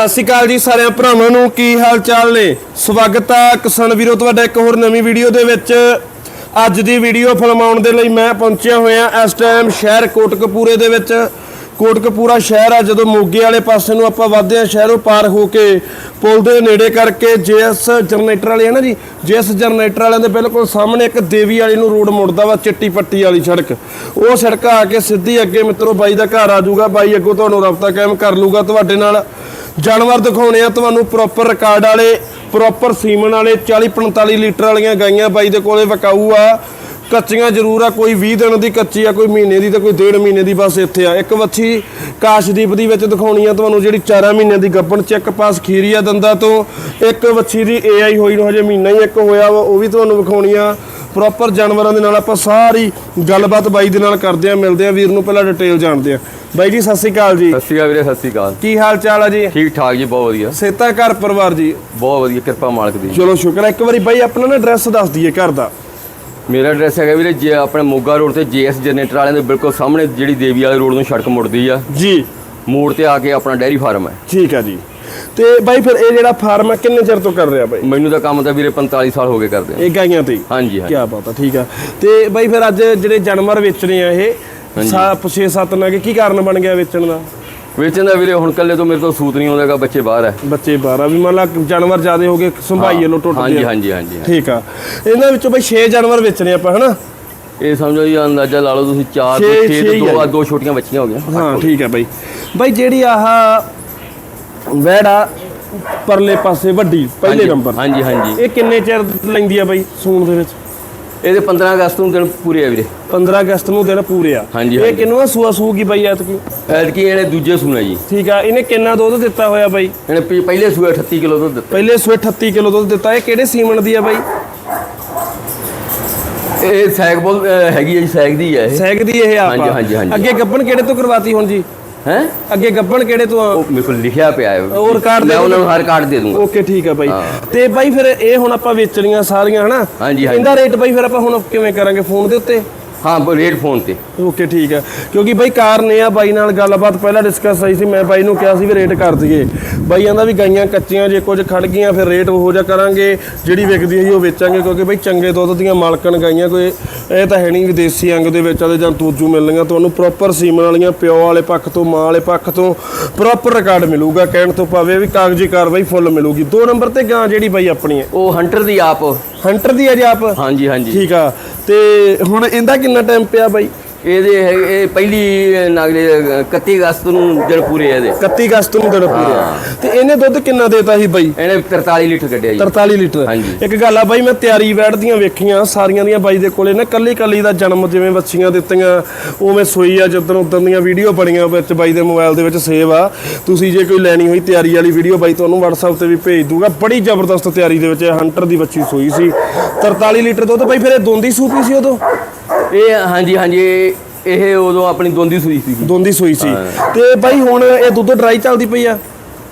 ਸਤਿ ਸ਼੍ਰੀ ਅਕਾਲ ਜੀ ਸਾਰਿਆਂ ਭਰਾਵਾਂ ਨੂੰ, ਕੀ ਹਾਲ ਚਾਲ ਨੇ? ਸਵਾਗਤ ਆ ਕਿਸਾਨ ਵੀਰੋ, ਤੁਹਾਡਾ ਇੱਕ ਹੋਰ ਨਵੀਂ ਵੀਡੀਓ ਦੇ ਵਿੱਚ। ਅੱਜ ਦੀ ਵੀਡੀਓ ਫਿਲਮਾਉਣ ਦੇ ਲਈ ਮੈਂ ਪਹੁੰਚਿਆ ਹੋਇਆ ਇਸ ਟਾਈਮ ਸ਼ਹਿਰ ਕੋਟਕਪੂਰੇ ਦੇ ਵਿੱਚ। ਕੋਟਕਪੂਰਾ ਸ਼ਹਿਰ ਆ, ਜਦੋਂ ਮੋਗੇ ਵਾਲੇ ਪਾਸੇ ਨੂੰ ਆਪਾਂ ਵੱਧਦੇ ਹਾਂ, ਸ਼ਹਿਰੋਂ ਪਾਰ ਹੋ ਕੇ ਪੁਲ ਦੇ ਨੇੜੇ ਕਰਕੇ ਜੇਐਸ ਜਨਰੇਟਰ ਵਾਲੇ ਹੈ ਨਾ ਜੀ, ਜੇਐਸ ਜਨਰੇਟਰ ਵਾਲਿਆਂ ਦੇ ਬਿਲਕੁਲ ਸਾਹਮਣੇ ਇੱਕ ਦੇਵੀ ਵਾਲੀ ਨੂੰ ਰੋਡ ਮੁੜਦਾ ਵਾ, ਚਿੱਟੀ ਪੱਟੀ ਵਾਲੀ ਸੜਕ। ਉਹ ਸੜਕ ਆ ਕੇ ਸਿੱਧੀ ਅੱਗੇ ਮਿੱਤਰੋ ਬਾਈ ਦਾ ਘਰ ਆ ਜਾਊਗਾ, ਬਾਈ ਅੱਗੋਂ ਤੁਹਾਨੂੰ ਰابطਾ ਕਾਇਮ ਕਰ ਲੂਗਾ ਤੁਹਾਡੇ ਨਾਲ। ਜਾਨਵਰ ਦਿਖਾਉਣੇ ਆ ਤੁਹਾਨੂੰ ਪ੍ਰੋਪਰ ਰਿਕਾਰਡ ਵਾਲੇ ਪ੍ਰੋਪਰ ਸੀਮਨ ਵਾਲੇ 40 45 ਲੀਟਰ ਵਾਲੀਆਂ ਗਾਈਆਂ ਬਾਈ ਦੇ ਕੋਲੇ ਵਕਾਊ ਆ। ਕੱਚੀਆਂ ਜ਼ਰੂਰ ਆ, ਕੋਈ 20 ਦਿਨ ਦੀ ਕੱਚੀ ਆ, ਕੋਈ ਮਹੀਨੇ ਦੀ ਤੇ ਕੋਈ ਡੇਢ ਮਹੀਨੇ ਦੀ ਬਸ ਇੱਥੇ ਆ। ਇੱਕ ਵੱਛੀ ਕਾਸ਼ਦੀਪ ਦੀ ਵਿੱਚ ਦਿਖਾਉਣੀ ਆ ਤੁਹਾਨੂੰ, ਜਿਹੜੀ 4 ਮਹੀਨਿਆਂ ਦੀ ਗੱਬਣ ਚੈੱਕ ਪਾਸ ਖੀਰੀ ਆ ਦੰਦਾਂ ਤੋਂ। ਇੱਕ ਵੱਛੀ ਦੀ ਏਆਈ ਹੋਈ ਨੂੰ ਹਜੇ ਮਹੀਨਾ ਹੀ ਇੱਕ ਹੋਇਆ ਵਾ, ਉਹ ਵੀ ਤੁਹਾਨੂੰ ਵਿਖਾਉਣੀ ਆ। ਪ੍ਰੋਪਰ ਜਾਨਵਰਾਂ ਦੇ ਨਾਲ ਆਪਾਂ ਸਾਰੀ ਗੱਲਬਾਤ ਬਾਈ ਦੇ ਨਾਲ ਕਰਦੇ ਆ, ਮਿਲਦੇ ਆ। ਵੀਰ ਨੂੰ ਪਹਿਲਾਂ ਡਿਟੇਲ ਜਾਣਦੇ ਆ। ਬਾਈ ਜੀ ਸਤਿ ਸ਼੍ਰੀ ਅਕਾਲ ਜੀ। ਸਤਿ ਸ਼੍ਰੀ ਅਕਾਲ ਵੀਰੇ ਸਤਿ ਸ਼੍ਰੀ ਅਕਾਲ। ਕੀ ਹਾਲ ਚਾਲ ਆ ਜੀ? ਠੀਕ ਠਾਕ ਜੀ ਬਹੁਤ ਵਧੀਆ। ਸੇਤਾ ਘਰ ਪਰਿਵਾਰ ਜੀ। ਬਹੁਤ ਵਧੀਆ ਕਿਰਪਾ ਮਾਲਕ ਦੀ। ਚਲੋ ਸ਼ੁਕਰ ਹੈ ਇੱਕ ਵਾਰੀ ਬਾਈ ਆਪਣਾ ਨਾ ਐਡਰੈਸ ਦੱਸ ਦਈਏ ਘਰ ਦਾ। ਮੇਰਾ ਐਡਰੈਸ ਹੈਗਾ ਵੀਰੇ ਜੇ ਆਪਣੇ ਮੋਗਾ ਰੋਡ ਤੇ ਜੀਐਸ ਜਨਰੇਟਰ ਵਾਲਿਆਂ ਦੇ ਬਿਲਕੁਲ ਸਾਹਮਣੇ ਜਿਹੜੀ ਦੇਵੀ ਵਾਲੇ ਰੋਡ ਨੂੰ ਸੜਕ ਮੁੜਦੀ ਆ। ਜੀ। ਮੋੜ ਤੇ ਆ ਕੇ ਆਪਣਾ ਡੈਰੀ ਫਾਰਮ ਹੈ ਠੀਕ ਆ ਜੀ। ਤੇ ਬਾਈ ਫਿਰ ਇਹ ਜਿਹੜਾ ਫਾਰਮ ਹੈ ਕਿੰਨੇ ਚਿਰ ਤੋਂ ਕਰ ਰਿਹਾ ਬਾਈ? ਮੈਨੂੰ ਤਾਂ ਕੰਮ ਤਾਂ ਵੀਰੇ 45 ਸਾਲ ਹੋ ਗਏ ਕਰਦੇ ਆ। ਇਹ ਗਾਈਆਂ ਤੇ ਹੀ? ਹਾਂਜੀ ਹਾਂਜੀ। ਕਿਆ ਬਾਤ ਆ ਠੀਕ ਆ। ਤੇ ਬਾਈ ਫਿਰ ਅੱਜ ਜਿਹੜੇ ਜਾਨਵਰ ਵੇਚਣੇ ਆ ਇਹ ਸਾ 6-7 ਨਗ ਕੀ ਕਾਰਨ ਬਣ ਗਿਆ ਵੇਚਣ ਦਾ? ਵੇਚਣ ਦਾ ਵੀਰੇ ਹੁਣ ਕੱਲੇ ਤੋਂ ਮੇਰੇ ਤੋਂ ਸੂਤ ਨਹੀਂ ਆਉਂਦਾਗਾ ਬੱਚੇ ਬਾਹਰ ਹੈ ਬੱਚੇ 12 ਵੀ ਮੰਨ ਲਾ ਜਾਨਵਰ ਜ਼ਿਆਦੇ ਹੋ ਗਏ ਸੰਭਾਈਏ ਲੋ ਹਾਂਜੀ ਆ। ਹਾਂਜੀ ਹਾਂਜੀ ਹਾਂਜੀ। ਠੀਕ ਆ। ਇਹਨਾਂ ਵਿੱਚੋਂ ਬਾਈ 6 ਜਾਨਵਰ ਵੇਚਣੇ ਆਪਾਂ ਹਨਾ? ਇਹ ਸਮਝੋ ਜੀ ਅੰਦਾਜ਼ਾ ਲਾ ਲਓ ਤੁਸੀਂ 4 ਛੇ- ਤੋਂ 6 ਛੇ ਤੋਂ ਹੀ ਦੋ ਆ ਆ ਦੋ ਛੋਟੀਆਂ ਬੱਚੀਆਂ ਹੋ ਗਈਆਂ। ਹਾਂ ਠੀਕ ਆ ਬਾਈ। ਬਾਈ ਜਿਹੜੀ ਆਹ ਵੈੜਾ ਪਰਲੇ ਪਾਸੇ ਵੱਡੀ ਪਹਿਲੇ ਨੰਬਰ। ਹਾਂਜੀ ਹਾਂਜੀ। ਇਹ ਕਿੰਨੇ ਚਿਰ ਲੈਂਦੀ ਆ ਬਾਈ ਸੂਣ ਦੇ ਵਿੱਚ? ਇਹਦੇ 15 ਅਗਸਤ ਨੂੰ ਦਿਨ ਪੂਰੇ ਆ ਵੀਰੇ। 15 ਅਗਸਤ ਨੂੰ ਦਿਨ ਪੂਰੇ ਆ। ਹਾਂਜੀ, ਇਹ ਹਾਂਜੀ। ਕਿੰਨਵਾ ਸੂਆ ਸੂਗੀ ਬਾਈ ਐਤਕੀ? ਐਤਕੀ ਇਹਨੇ ਦੂਜੇ ਸੂਣਾ ਜੀ। ਠੀਕ ਆ ਇਹਨੇ ਕਿੰਨਾ ਦੁੱਧ ਦਿੱਤਾ ਹੋਇਆ ਬਾਈ? ਇਹਨੇ ਪਹਿ- ਪਹਿਲੇ ਸੂਏ 38 ਕਿਲੋ ਦੁੱਧ ਦਿੱਤਾ। ਪਹਿਲੇ ਸੂਏ 38 ਕਿਲੋ ਦੁੱਧ ਦਿੱਤਾ। ਇਹ ਕਿਹੜੇ ਸੀਮਨ ਦੀ ਆ ਬਾਈ? ਇਹ ਸੈਗ ਬੋਲ ਅਹ ਹੈਗੀ ਹੈ ਜੀ ਸੈਗ ਦੀ ਹੈ ਇਹ। ਸੈਗ ਦੀ ਇਹ ਆਪ ਹਾਂਜੀ, ਆ। ਹਾਂਜੀ, ਹਾਂਜੀ। ਅੱਗੇ ਗੱਬਣ ਕਿਹੜੇ ਤੋਂ ਕਰਵਾਤੀ ਹੁਣ ਜੀ? ਹੈ? ਅੱਗੇ ਗੱਬਣ ਕਿਹੜੇ ਤੋਂ ਉਹ ਮੇਰੇ ਕੋਲ ਲਿਖਿਆ ਪਿਆ ਹੈ। ਉਹ ਰਿਕਾਰਡ ਦੇ ਮੈਂ ਉਹਨਾਂ। ਨੂੰ ਹਰ ਕਾਰਡ ਦੇ ਦੂੰਗਾ। ਓਕੇ ਠੀਕ ਆ ਬਾਈ। ਤੇ ਬਾਈ ਫਿਰ ਇਹ ਹੁਣ ਆਪਾਂ ਵੇਚਣੀਆਂ ਸਾਰੀਆਂ ਹਨਾ? ਹਾਂਜੀ, ਹਾਂਜੀ। ਇਹਦਾ ਰੇਟ ਬਾਈ ਫਿਰ ਆਪਾਂ ਹੁਣ ਕਿਵੇਂ ਕਰਾਂਗੇ ਫੋਨ ਦੇ ਉੱਤੇ? ਹਾਂ ਰੇਟ ਫੋਨ ਤੇ। ਓਕੇ ਠੀਕ ਹੈ। ਕਿਉਂਕਿ ਬਾਈ ਕਾਰਨ ਇਹ ਆ ਬਾਈ ਨਾਲ ਗੱਲਬਾਤ ਪਹਿਲਾਂ ਡਿਸਕਸ ਆਈ ਸੀ ਮੈਂ ਬਾਈ ਨੂੰ ਕਿਹਾ ਸੀ ਵੀ ਰੇਟ ਕਰ ਦਈਏ। ਬਾਈ ਕਹਿੰਦਾ ਵੀ ਗਾਈਆਂ ਕੱਚੀਆਂ ਜੇ ਕੁਝ ਖੜ ਗਈਆਂ ਫਿਰ ਰੇਟ ਉਹੋ ਜਿਹਾ ਕਰਾਂਗੇ। ਜਿਹੜੀ ਵਿਕਦੀ ਹੈ ਜੀ ਉਹ ਵੇਚਾਂਗੇ ਕਿਉਂਕਿ ਬਾਈ ਚੰਗੇ ਦੁੱਧ ਦੀਆਂ ਮਾਲਕਣ ਗਾਈਆਂ ਕੋਈ ਇਹ ਤਾਂ ਹੈ ਨਹੀਂ ਵੀ ਦੇਸੀ ਅੰਗ ਦੇ ਵਿੱਚ ਆਦੇ ਜਾਂ ਤੂਜੂ ਮਿਲਣਗੀਆਂ ਤੁਹਾਨੂੰ ਪ੍ਰੋਪਰ ਸੀਮਨ ਵਾਲੀਆਂ ਪਿਓ ਵਾਲੇ ਪੱਖ ਤੋਂ ਮਾਂ ਵਾਲੇ ਪੱਖ ਤੋਂ ਪ੍ਰੋਪਰ ਰਿਕਾਰਡ ਮਿਲੂਗਾ ਕਹਿਣ ਤੋਂ ਭਾਵੇਂ ਵੀ ਕਾਗਜ਼ੀ ਕਾਰਵਾਈ ਫੁੱਲ ਮਿਲੂਗੀ। ਦੋ ਨੰਬਰ ਤੇ ਗਾਂ ਜਿਹੜੀ ਬਾਈ ਆਪਣੀ ਹੈ। ਉਹ ਹੰਟਰ ਦੀ ਆਪ। ਹੰਟਰ ਦੀ ਹੈ ਜੀ ਆਪ? ਹਾਂਜੀ ਹਾਂਜੀ। ਠੀਕ ਆ। ਤੇ ਹੁਣ ਇਹਦਾ ਕਿੰਨਾ ਟਾਈਮ ਪਿਆ ਬਾਈ? ਇਹਦੇ ਹੈ ਇਹ ਪਹਿਲੀ ਨਾਗਲੇ 31 ਅਗਸਤ ਨੂੰ ਦਿਨ ਪੂਰੇ ਆ ਇਹਦੇ। 31 ਅਗਸਤ ਨੂੰ ਦਿਨ ਪੂਰੇ ਆ। ਤੇ ਇਹਨੇ ਦੁੱਧ ਕਿੰਨਾ ਦੇਤਾ ਸੀ ਬਾਈ? ਇਹਨੇ 43 ਲੀਟਰ ਕੱਢਿਆ ਜੀ। 43 ਲੀਟਰ। ਹਾਂਜੀ। ਇੱਕ ਗੱਲ ਆ ਬਾਈ ਮੈਂ ਤਿਆਰੀ ਵੈੜਦੀਆਂ ਵੇਖੀਆਂ ਸਾਰੀਆਂ ਦੀਆਂ ਬਾਈ ਦੇ ਕੋਲੇ ਨਾ ਕੱਲੀ ਕੱਲੀ ਦਾ ਜਨਮ ਜਿਵੇਂ ਬੱਚੀਆਂ ਦਿੱਤੀਆਂ ਉਵੇਂ ਸੋਈ ਆ ਜਦੋਂ ਉਦੋਂ ਦੀਆਂ ਵੀਡੀਓ ਬਣੀਆਂ ਵਿੱਚ ਬਾਈ ਦੇ ਮੋਬਾਈਲ ਦੇ ਵਿੱਚ ਸੇਵ ਆ। ਤੁਸੀਂ ਜੇ ਕੋਈ ਲੈਣੀ ਹੋਈ ਤਿਆਰੀ ਵਾਲੀ ਵੀਡੀਓ ਬਾਈ ਤੁਹਾਨੂੰ WhatsApp ਤੇ ਵੀ ਭੇਜ ਦੂਗਾ। ਬੜੀ ਜ਼ਬਰਦਸਤ ਤਿਆਰੀ ਦੇ ਵਿੱਚ ਹੰਟਰ ਦੀ ਬੱਚੀ ਸੋਈ ਸੀ। 43 ਲੀਟਰ ਦੁੱਧ ਬਾਈ ਫਿਰ ਇਹ ਦੋਂਦੀ ਸੂਪੀ ਸੀ ਉਦੋਂ? ਇਹ ਹਾਂਜੀ ਹਾਂਜੀ ਇਹ- ਉਦੋਂ ਆਪਣੀ ਦੋਂਦੀ ਸੂਈ ਸੀ ਦੋਂਦੀ ਸੋਈ ਸੀ। ਤੇ ਬਾਈ ਹੁਣ ਇਹ ਦੁੱਧ ਡਰਾਈ ਚੱਲਦੀ ਪਈ ਆ?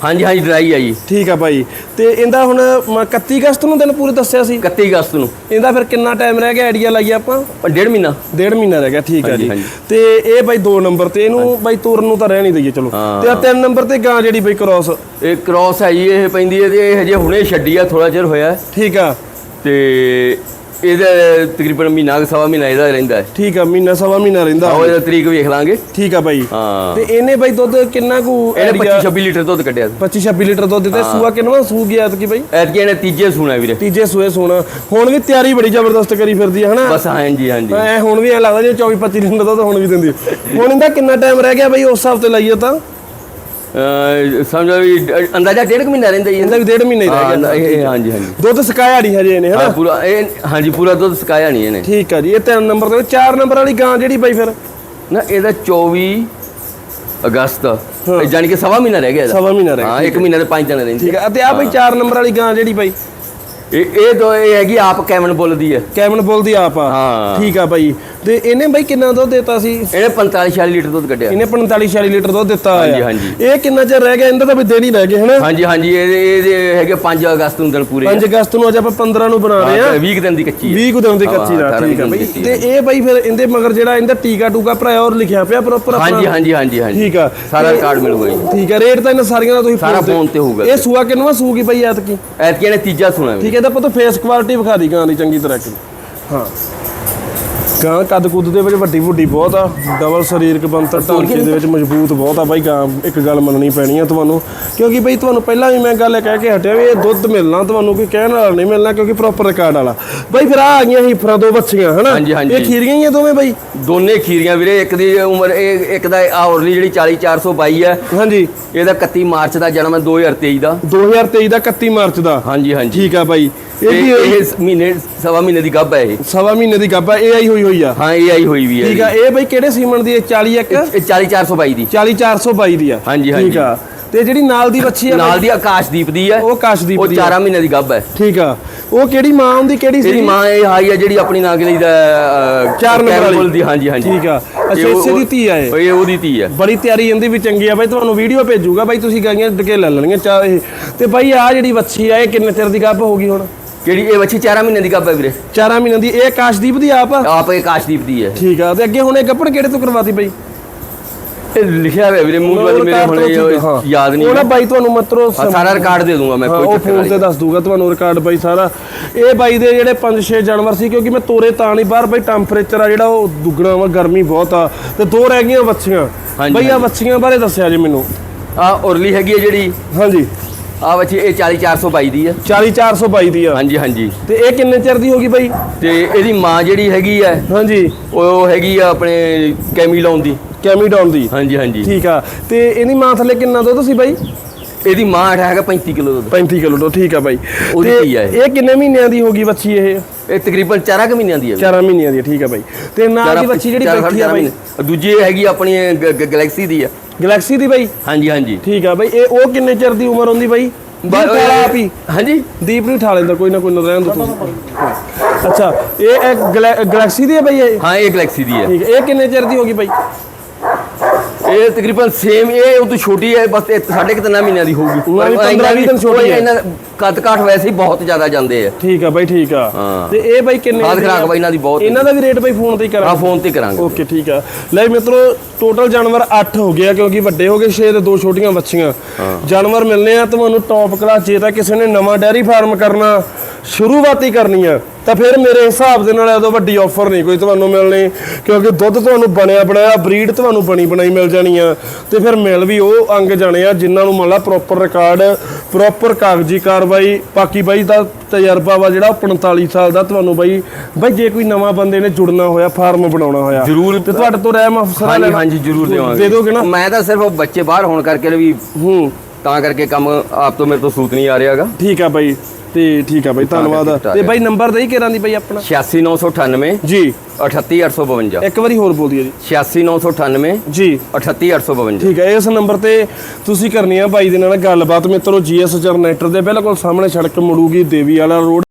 ਹਾਂਜੀ ਹਾਂਜੀ ਡਰਾਈ ਆ ਜੀ। ਠੀਕ ਆ ਭਾਈ ਤੇ ਇਹਦਾ ਹੁਣ ਮ- 31 ਅਗਸਤ ਨੂੰ ਦਿਨ ਪੂਰੇ ਦੱਸਿਆ ਸੀ? 31 ਅਗਸਤ ਨੂੰ। ਇਹਦਾ ਫਿਰ ਕਿੰਨਾ ਟਾਈਮ ਰਹਿ ਗਿਆ? ਆਈਡੀਆ ਲਾਈਏ ਆਪਾਂ? ਡੇਢ ਮਹੀਨਾ। ਡੇਢ ਮਹੀਨਾ ਰਹਿ ਗਿਆ ਠੀਕ ਆ ਜੀ। ਤੇ ਇਹ ਬਾਈ 2 ਨੰਬਰ ਤੇ ਇਹਨੂੰ ਬਾਈ ਤੁਰਨ ਨੂੰ ਤਾਂ ਰਹਿ ਨਹੀਂ ਦਈਏ ਚਲੋ। ਤੇ ਆ 3 ਨੰਬਰ ਤੇ ਗਾਂ ਜਿਹੜੀ ਬਾਈ ਕ੍ਰਾਸ ਇਹ ਕ੍ਰਾਸ ਹੈ ਜੀ ਇਹ ਪੈਂਦੀ ਹੈ ਤੇ ਇਹ ਹਜੇ ਹੁਣੇ ਛੱਡੀ ਆ ਥੋੜਾ ਚਿਰ ਹੋਇਆ। ਠੀਕ ਆ। ਤੇ ਇਹਦਾ ਤਕਰੀਬਨ ਮਹੀਨਾ ਸਵਾ ਮਹੀਨਾ ਇਹਦਾ ਰਹਿੰਦਾ ਠੀਕ ਆ ਮਹੀਨਾ ਸਵਾ ਮਹੀਨਾ ਰਹਿੰਦਾ ਆਓ ਇਹਦਾ ਤਰੀਕ ਵੇਖ ਲਾਂਗੇ। ਠੀਕ ਆ ਬਾਈ। ਹਾਂ। ਤੇ ਇਹਨੇ ਬਾਈ ਦੁੱਧ ਕਿੰਨਾ ਕੁ ਇਹਨੇ idea- 25 26 ਲੀਟਰ ਦੁੱਧ ਕੱਢਿਆ 25 26 ਲੀਟਰ ਦੁੱਧ ਦਿੱਤਾ। ਸੂਆ ਕਿੰਨਾ ਸੂ ਗਿਆ ਐਤਕੀ ਬਾਈ? ਐਤਕੀ ਇਹਨੇ ਤੀਜੇ ਸੂਣਾ ਵੀਰੇ। ਤੀਜੇ ਸੂਏ ਸੋਣਾ। ਹੁਣ ਵੀ ਤਿਆਰੀ ਬੜੀ ਜ਼ਬਰਦਸਤ ਕਰੀ ਫਿਰਦੀ ਹੈ ਹਨਾ? ਬਸ ਹਾਂਜੀ ਹਾਂਜੀ। ਐ ਹੁਣ ਵੀ ਐ ਲੱਗਦਾ ਜਿਵੇਂ 24 25 ਲੀਟਰ ਦੁੱਧ ਹੁਣ ਵੀ ਦਿੰਦੀ। ਹੁਣ ਇਹਦਾ ਕਿੰਨਾ ਟਾਈਮ ਰਹਿ ਗਿਆ ਬਾਈ? ਉਸ ਹਿਸਾਬ ਤੇ ਲਾਈਏ ਤਾਂ। ਸਮਝੋ ਵੀ ਅੰਦਾਜ਼ਾ ਡੇਢ ਕੁ ਮਹੀਨਾ ਰਹਿੰਦਾ ਜੀ ਇਹਦਾ ਵੀ ਡੇਢ ਮਹੀਨਾ ਹੀ ਰਹਿ ਗਿਆ ਇਹ ਹਾਂਜੀ ਹਾਂਜੀ। ਦੁੱਧ ਸਕਾਇਆ ਨਹੀਂ ਹਜੇ ਇਹਨੇ ਹਾਂ ਪੂਰਾ ਇਹ ਹਾਂਜੀ ਪੂਰਾ ਦੁੱਧ ਸਕਾਇਆ ਨਹੀਂ ਇਹਨੇ। ਠੀਕ ਆ ਜੀ ਇਹ ਤਿੰਨ ਨੰਬਰ ਤੇ ਚਾਰ ਨੰਬਰ ਵਾਲੀ ਗਾਂ ਜਿਹੜੀ ਬਾਈ ਫਿਰ? ਨਾ ਇਹਦਾ 24 ਅਗਸਤ। ਜਾਨੀ ਕਿ ਸਵਾ ਮਹੀਨਾ ਰਹਿ ਗਿਆ ਸਵਾ ਮਹੀਨਾ ਰਹਿ ਗਿਆ, ਹਾਂ ਇੱਕ ਮਹੀਨਾ ਤੇ ਪੰਜ ਦਿਨ ਰਹਿੰਦੇ। ਠੀਕ ਆ ਤੇ ਆ ਬਾਈ ਚਾਰ ਨੰਬਰ ਵਾਲੀ ਗਾਂ ਜਿਹੜੀ ਬਾਈ? ਇਹ ਇਹ ਦੋ ਇਹ ਹੈਗੀ ਆਪ ਕੈਮਨ ਬੁੱਲ ਦੀ ਹੈ। ਕੈਮਨ ਬੁੱਲ ਦੀ ਆਪ ਆ? ਹਾਂ। ਠੀਕ ਆ ਬਾਈ। ਤੇ ਇਹਨੇ ਬਾਈ ਕਿੰਨਾ ਦੁੱਧ ਦਿੱਤਾ ਸੀ? ਇਹਨੇ 45 46 ਲੀਟਰ ਦੁੱਧ ਕੱਢਿਆ। ਇਹਨੇ 45 46 ਲੀਟਰ ਦੁੱਧ ਦਿੱਤਾ ਹਾਂਜੀ, ਹੋਇਆ। ਹਾਂਜੀ। ਇਹ ਕਿੰਨਾ ਚਿਰ ਰਹਿ ਗਿਆ? ਇਹਦਾ ਤਾਂ ਵੀ ਦਿਨ ਹੀ ਰਹਿ ਗਏ ਹਨਾ? ਹਾਂਜੀ ਹਾਂਜੀ ਇਹ ਇਹ ਹੈਗੇ 5 ਅਗਸਤ ਨੂੰ ਦਿਨ ਪੂਰੇ 5 ਅਗਸਤ ਨੂੰ ਅੱਜ ਆਪਾਂ 15 ਨੂੰ ਬਣਾ ਰਹੇ ਆ। 20 ਦਿਨ ਦੀ ਕੱਚੀ 20 ਕੁ ਦਿਨ ਦੀ ਹਾਂ, ਕੱਚੀ ਅਠਾਰਾਂ ਠੀਕ ਆ ਦਿਨ ਦੀ ਬਾਈ ਕੱਚੀ ਤੇ ਇਹ ਬਾਈ ਫਿਰ ਇਹਦੇ ਮਗਰ ਜਿਹੜਾ ਇਹਦਾ ਟੀਕਾ ਟੂਕਾ ਭਰਾਇਆ ਔਰ ਲਿਖਿਆ ਪਿਆ ਪ੍ਰੋਪਰ ਹਾਂਜੀ ਹਾਂਜੀ ਹਾਂਜੀ ਹਾਂਜੀ। ਠੀਕ ਆ। ਸਾਰਾ ਤੇ- ਰਿਕਾਰਡ ਮਿਲੂਗਾ ਜੀ। ਠੀਕ ਆ ਰੇਟ ਤਾਂ ਇਹਨਾਂ ਸਾਰੀਆਂ ਦਾ ਤੁਸੀਂ ਸਾਰਾ ਫੋਨ ਤੇ ਹੋਊਗਾ। ਇਹ ਸੂਆ ਕਿੰਨਵਾ ਸੂਗੀ ਬਾਈ ਐਤਕੀ? ਐਤਕੀ ਇਹਨੇ ਤੀਜਾ ਸੁਣਾ ਠੀਕ ਹੈ ਤਾਂ ਪੁੱਤ ਫੇਸ ਕੁਆਲਿਟੀ ਵਿਖਾ ਦੀ ਗਾਂ ਦੀ ਚੰਗੀ ਤਰ੍ਹਾਂ ਕਿ ਹਾਂ। ਗਾਂ ਕੱਦ ਕੁੱਦ ਦੇ ਵਿੱਚ ਵੱਡੀ ਵੱਡੀ ਬਹੁਤ ਆ। ਡਬਲ ਸਰੀਰਕ ਬੰਤਰ ਢਾਂਚੇ ਦੇ ਵਿੱਚ ਮਜ਼ਬੂਤ ਬਹੁਤ ਆ ਬਾਈ ਗਾਂ ਇੱਕ ਗੱਲ ਮੰਨਣੀ ਪੈਣੀ ਆ ਤੁਹਾਨੂੰ। ਕਿਉਂਕਿ ਬਈ ਤੁਹਾਨੂੰ ਪਹਿਲਾਂ ਵੀ ਮੈਂ ਗੱਲ ਇਹ ਕਹਿ ਕੇ ਹਟਿਆ ਵੀ ਇਹ ਦੁੱਧ ਮਿਲਣਾ ਤੁਹਾਨੂੰ ਕੋਈ ਕਹਿਣ ਵਾਲਾ ਨਹੀਂ ਮਿਲਣਾ ਕਿਉਂਕਿ ਪ੍ਰੋਪਰ ਰਿਕਾਰਡ ਵਾਲਾ। ਬਾਈ ਫਿਰ ਆ ਆ ਗਈਆਂ ਹੀਫਰਾਂ ਦੋ ਬੱਚੀਆਂ ਹਨਾ। ਇਹ ਖੀਰੀਆਂ ਹੀ ਆ ਦੋਵੇਂ ਬਾਈ? ਦੋਨੇ ਖੀਰੀਆਂ ਵੀਰੇ ਇੱਕ ਦੀ ਉਮਰ ਇਹ ਇੱਕ ਦਾ ਆ ਔਰਲੀ ਜਿਹੜੀ 40422 ਹੈ ਹਾਂਜੀ। ਇਹਦਾ 31 ਮਾਰਚ ਦਾ ਜਨਮ ਹੈ 2023 ਦਾ। 2023 ਦਾ 31 ਮਾਰਚ ਦਾ। ਹਾਂਜੀ ਹਾਂਜੀ। ਠੀਕ ਆ ਬਾਈ। ਇਹ ਇਹ ਵੀ ਇਹ ਮਹੀਨੇ ਸਵਾ ਮਹੀਨੇ ਦੀ ਗੱਭ ਹੈ ਇਹ। ਸਵਾ ਮਹੀਨੇ ਦੀ ਗੱਭਾ ਇਹ ਆਈ ਹੋਈ ਹੋਈ ਆ। ਹਾਂ ਇਹ ਆਈ ਹੋਈ ਵੀ ਹੈ ਠੀਕ ਆ ਇਹ ਬਾਈ ਕਿਹੜੇ ਸੀਮਨ ਦੀ ਹੈ? 40 ਇੱਕ? ਇਹ 40422 ਦੀ। 40422 ਦੀ ਆ। ਹਾਂਜੀ, ਠੀਕ ਹਾਂਜੀ। ਆ। ਤੇ ਜਿਹੜੀ ਨਾਲ ਦੀ ਬੱਚੀ ਆ ਨਾਲ ਦੀ ਆਕਾਸ਼ਦੀਪ ਦੀ ਹੈ। ਉਹ ਕਾਸ਼ਦੀਪ ਉਹ ਦੀ ਆ। 4 ਮਹੀਨੇ ਦੀ ਗੱਭ ਹੈ। ਠੀਕ ਆ। ਉਹ ਕਿਹੜੀ ਮਾਂ ਹੁੰਦੀ ਕਿਹੜੀ ਸੀ ਇਹਦੀ ਮਾਂ ਇਹ ਹਾਈ ਹੈ ਜਿਹੜੀ ਆਪਣੀ ਨਾਗਲੀ ਦਾ ਅਹ, ਚਾਰ ਨੰਬਰ ਵਾਲੀ। ਕੈਰੋਲ ਦੀ ਹਾਂਜੀ ਹਾਂਜੀ। ਠੀਕ ਆ। ਇਹ ਅੱਛਾ ਉਹ- ਇਸੇ ਦੀ ਧੀ ਆ ਇਹ। ਇਹ ਉਹਦੀ ਧੀ ਹੈ। ਬੜੀ ਤਿਆਰੀ ਇਹਦੀ ਵੀ ਚੰਗੀ ਆ। ਬਾਈ ਤੁਹਾਨੂੰ ਵੀਡੀਓ ਭੇਜੂਗਾ। ਬਾਈ ਤੁਸੀਂ ਗਾਈਆਂ ਡਕੇ ਲੈ ਲੈਣੀਆਂ ਤੇ ਬਾਈ ਆ ਜਿਹੜੀ ਬੱਚੀ ਆ ਇਹ ਕਿੰਨੇ ਚਿਰ ਦੀ ਗੱਭ ਹੋ ਗਈ ਹੁਣ? ਕਿਹੜੀ ਇਹ ਬੱਚੀ 4 ਮਹੀਨੇ ਦੀ ਹੈ ਵੀਰੇ? 4 ਮਹੀਨਿਆਂ ਦੀ ਇਹ ਕਾਸ਼ਦੀਪ ਦੀ ਆਪ ਆ? ਆਪ ਇਹ ਆਕਾਸ਼ਦੀਪ ਦੀ ਹੈ। ਠੀਕ ਆ ਤੇ ਅੱਗੇ ਹੁਣ ਇਹ ਗੱਪਣ ਕਿਹੜੇ ਤੋਂ ਕਰਵਾਤੀ ਬਾਈ? ਇਹ ਲਿਖਿਆ ਹੋਇਆ ਵੀਰੇ ਮੂੰਹ ਵਾਲੀ ਮੇਰੇ ਹੁਣ ਇਹ ਯਾਦ ਨਹੀਂ ਉਹ ਨਾ ਬਾਈ ਤੁਹਾਨੂੰ ਮਤਰੋ ਹਾਂ, ਸਾਰਾ ਰਿਕਾਰਡ ਦੇ ਦੂੰਗਾ ਮੈਂ ਹਾਂ, ਕੋਈ ਉਹ ਚੱਕਰ ਫੋਨ ਨਹੀਂ। ਦੱਸ ਦੂਗਾ ਤੁਹਾਨੂੰ ਰਿਕਾਰਡ ਬਾਈ ਸਾਰਾ। ਇਹ ਬਾਈ ਦੇ ਜਿਹੜੇ 5-6 ਜਾਨਵਰ ਸੀ ਕਿਉਂਕਿ ਮੈਂ ਤੋਰੇ ਤਾਂ ਨਹੀਂ ਬਾਹਰ ਬਾਈ ਟੈਂਪਰੇਚਰ ਆ ਜਿਹੜਾ ਉਹ ਦੁੱਗਣਾ ਵਾ ਗਰਮੀ ਬਹੁਤ ਆ। ਤੇ ਦੋ ਰਹਿ ਗਈਆਂ ਵੱਛੀਆਂ। ਹਾਂਜੀ, ਬਾਈ ਆ ਹਾਂਜੀ। ਵੱਛੀਆਂ ਬਾਰੇ ਦੱਸਿਆ ਜੀ ਮੈਨੂੰ। ਆ ਉਰਲੀ ਹੈਗੀ ਹੈ ਜਿਹੜੀ? ਹਾਂਜੀ। ਆ ਬੱਚੀ ਇਹ 40422 ਦੀ ਹੈ 40422 ਦੀ ਆ। ਹਾਂਜੀ ਹਾਂਜੀ। ਤੇ ਇਹ ਕਿੰਨੇ ਚਿਰ ਦੀ ਹੋਗੀ ਬਾਈ? ਤੇ ਇਹਦੀ ਮਾਂ ਜਿਹੜੀ ਹੈਗੀ ਹੈ ਹਾਂਜੀ। ਉਹ ਹੈਗੀ ਆ ਆਪਣੇ ਕੈਮੀਲੋਨ ਦੀ। ਕੈਮੀਡੌਨ ਦੀ। ਹਾਂਜੀ ਹਾਂਜੀ। ਠੀਕ ਆ। ਤੇ ਇਹਦੀ ਮਾਂ ਥੱਲੇ ਕਿੰਨਾ ਦੁੱਧ ਸੀ ਬਾਈ? ਇਹਦੀ ਮਾਂ ਹੈਗਾ 35 ਕਿਲੋ ਦੁੱਧ। 35 ਕਿਲੋ ਤੋਂ ਠੀਕ ਆ ਬਾਈ। ਉਹਦੀ ਤੇ ਆ ਇਹ। ਕਿੰਨੇ ਮਹੀਨਿਆਂ ਦੀ ਹੋਗੀ ਬੱਚੀ ਇਹ? ਇਹ ਤਕਰੀਬਨ 4 ਕੁ ਮਹੀਨਿਆਂ ਦੀ ਹੈ 4 ਮਹੀਨਿਆਂ ਦੀ ਆ, ਠੀਕ ਆ ਬਾਈ। ਤੇ ਨਾਲ ਦੀ ਬੱਚੀ ਜਿਹੜੀ ਬੈਠੀ ਆ ਬਾਈ। ਦੂਜੀ ਹੈਗੀ ਆਪਣੀ ਗੈਲੈਕਸੀ ਦੀ ਹੈ ਗੈਲੈਕਸੀ ਦੀ ਬਾਈ? ਹਾਂਜੀ ਹਾਂਜੀ। ਠੀਕ ਆ ਬਾਈ ਇਹ ਉਹ ਕਿੰਨੇ ਚਿਰ ਦੀ ਉਮਰ ਹੁੰਦੀ ਬਾਈ? ਆਪ। ਹੀ ਹਾਂਜੀ। ਦੀਪ ਨੂੰ ਉਠਾ ਲੈਂਦਾ ਕੋਈ ਨਾ ਕੋਈ ਨਾ ਰਹਿਣ ਦੋ ਤੁਸੀਂ। ਅੱਛਾ ਇਹ ਇਹ ਗਲੈ- ਗੈਲੈਕਸੀ ਦੀ ਹੈ ਬਾਈ ਇਹ? ਹਾਂ ਇਹ ਗੈਲੈਕਸੀ ਦੀ ਹੈ। ਠੀਕ ਹੈ ਇਹ ਕਿੰਨੇ ਚਿਰ ਦੀ ਹੋਗੀ ਬਾਈ? ਇਹ ਤਕਰੀਬਨ ਸੇਮ ਇਹ ਉਹ ਤੋਂ ਛੋਟੀ ਹੈ ਬਸ ਇਹ ਸਾਢੇ ਕੁ ਤਿੰਨ ਮਹੀਨਿਆਂ ਦੀ ਹੋਊਗੀ। ਉਹਨਾਂ ਦੀ 15 ਵੀਹ ਦਿਨ ਛੋਟੀ ਹੈ। ਇਹਨਾਂ ਕੱਦ ਕਾਠ ਵੈਸੇ ਹੀ ਬਹੁਤ ਜ਼ਿਆਦਾ ਜਾਂਦੇ ਆ। ਠੀਕ ਆ ਬਾਈ ਠੀਕ ਆ। ਹਾਂ। ਤੇ ਇਹ ਬਾਈ ਕਿੰਨੇ ਖਾਦ ਖਰਾਕ? ਬਾਈ ਇਹਨਾਂ ਦੀ ਬਹੁਤ ਇਹਨਾਂ ਦਾ ਵੀ ਰੇਟ ਬਾਈ ਫੋਨ ਤੇ ਹੀ ਹਾਂ ਕਰਾਂਗੇ ਫੋਨ ਤੇ ਕਰਾਂਗੇ। ਓਕੇ ਠੀਕ ਆ। ਲੈ ਮਿੱਤਰੋ ਟੋਟਲ ਜਾਨਵਰ 8 ਹੋ ਗਿਆ ਕਿਉਂਕਿ ਵੱਡੇ ਹੋ ਗਏ 6 ਤੇ ਦੋ ਛੋਟੀਆਂ ਬੱਚੀਆਂ। ਜਾਨਵਰ ਮਿਲਨੇ ਆ ਤੁਹਾਨੂੰ ਟੌਪ ਕਲਾਸ ਜੇ ਤਾਂ ਕਿਸੇ ਨੇ ਨਵਾਂ ਡੈਰੀ ਫਾਰਮ ਕਰਨਾ ਸ਼ੁਰੂਆਤ ਹੀ ਕਰਨੀ ਆ। ਤਾਂ ਫਿਰ ਮੇਰੇ ਹਿਸਾਬ ਦੇ ਨਾਲ ਇਹਦੋਂ ਵੱਡੀ ਆਫਰ ਨਹੀਂ ਕੋਈ ਤੁਹਾਨੂੰ ਮਿਲਣੀ ਕਿਉਂਕਿ ਦੁੱਧ ਤੁਹਾਨੂੰ ਬਣਿਆ ਬਣਾਇਆ ਬਰੀਡ ਤੁਹਾਨੂੰ ਬਣੀ ਬਣਾਈ ਮਿਲ ਜਾਣੀ ਆ। ਤੇ ਫਿਰ ਮਿਲ ਵੀ ਉਹ ਅੰਗ ਜਾਣੇ ਆ ਜਿਨ੍ਹਾਂ ਨੂੰ ਮੰਨ ਲਾ ਪ੍ਰੋਪਰ ਰਿਕਾਰਡ ਪ੍ਰੋਪਰ ਕਾਗਜ਼ੀ ਕਾਰਵਾਈ। ਬਾਕੀ ਬਾਈ ਦਾ ਤਜਰਬਾ ਵਾ ਜਿਹੜਾ ਉਹ 45 ਸਾਲ ਦਾ ਤੁਹਾਨੂੰ ਬਾਈ ਬਾਈ ਜੇ ਕੋਈ ਨਵਾਂ ਬੰਦੇ ਨੇ ਜੁੜਨਾ ਹੋਇਆ ਫਾਰਮ ਬਣਾਉਣਾ ਹੋਇਆ ਜ਼ਰੂਰ। ਤੇ ਤੁਹਾਡੇ ਤੋਂ ਰਹਿਮ ਅਫਸਰ ਹਾਂਜੀ ਹਾਂਜੀ ਜ਼ਰੂਰ ਦੇਵਾਂਗੇ। ਦੇ ਦੋਗੇ ਨਾ? ਮੈਂ ਤਾਂ ਸਿਰਫ ਉਹ ਬੱਚੇ ਬਾਹਰ ਹੋਣ ਕਰਕੇ ਵੀ ਹੂੰ। ਤਾਂ ਕਰਕੇ ਕੰਮ ਆਪ ਤੋਂ ਮੇਰੇ ਤੋਂ ਸੂਤ ਨਹੀਂ ਆ ਰਿਹਾਗਾ ਠੀਕ ਆ ਬਾਈ। ਤੇ ਠੀਕ ਆ ਬਾਈ ਧੰਨਵਾਦ। ਤੇ ਬਾਈ ਨੰਬਰ ਦੇਈ ਕਿਹਨਾਂ ਦੀ ਬਾਈ ਆਪਣਾ? 86998 ਜੀ। 38852 ਇੱਕ ਵਾਰੀ ਹੋਰ ਬੋਲ ਦਈਏ ਜੀ। 86998 ਜੀ। 38852 ਠੀਕ ਹੈ ਇਸ ਨੰਬਰ ਤੇ ਤੁਸੀਂ ਕਰਨੀ ਆ ਬਾਈ ਦੇ ਨਾਲ ਗੱਲਬਾਤ। ਮਿੱਤਰੋ ਜੀਐਸ ਜਰਨੇਟਰ ਦੇ ਬਿਲਕੁਲ ਸਾਹਮਣੇ ਸੜਕ ਮੁੜੂਗੀ ਦੇਵੀ ਵਾਲਾ ਰੋਡ।